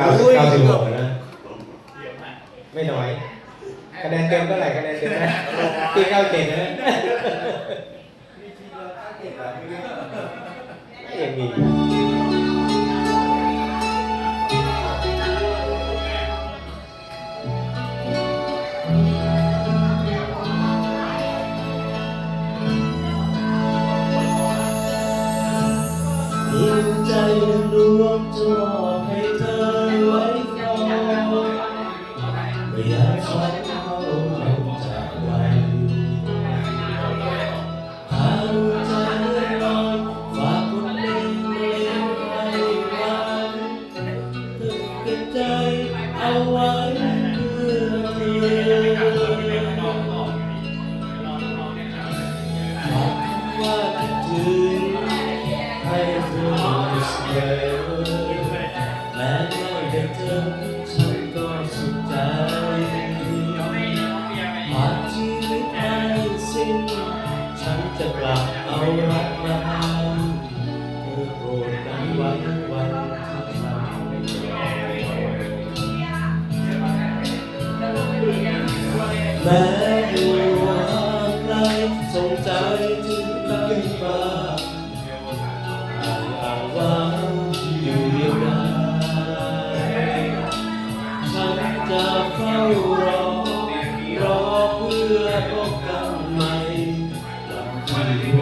อุ้ยเกือบนะไม่น้อยคะแนนเต็มเท่าไหร่คะแนนเต็มนะที่เก้าเจ็ดนะยังมี ว่าคิดถึให้เธอเสมอแม้ไม่ได้เจอฉันก็สุขใจหากชีวิตไม่สิ้น ฉันจะกลับเอารักเธอโปรดจำวันที่เราแม้ Hallelujah.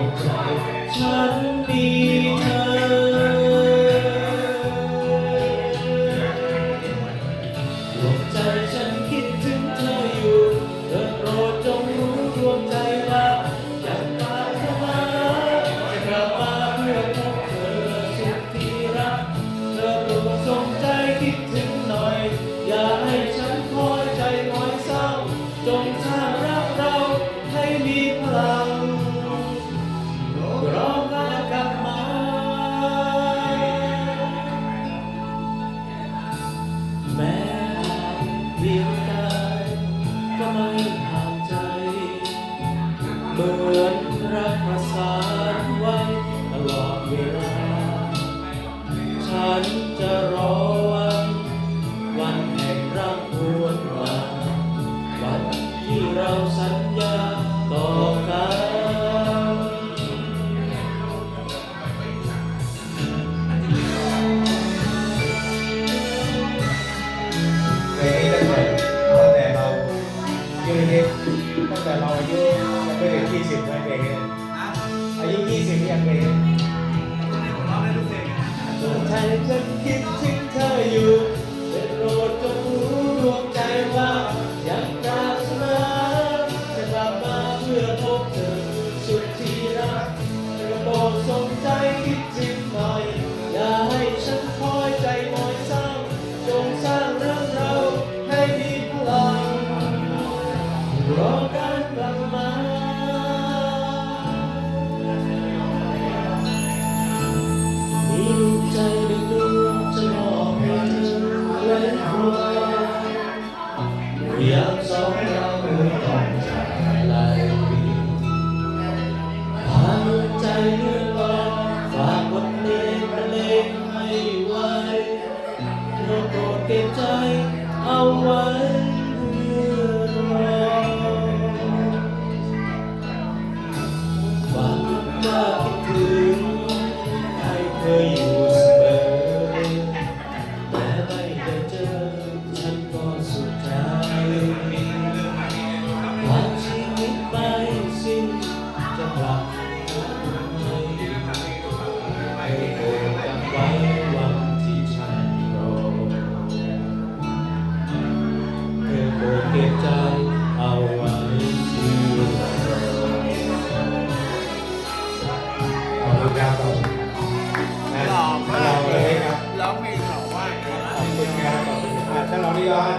เหมือนรักประสานไว้ตลอดเวลา ฉันจะรอวันวัน เลยอายุยี่สิพไอ้วเราะไพลงนจะคิดถึง one. พยาน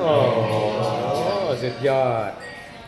โอ้สุดยอด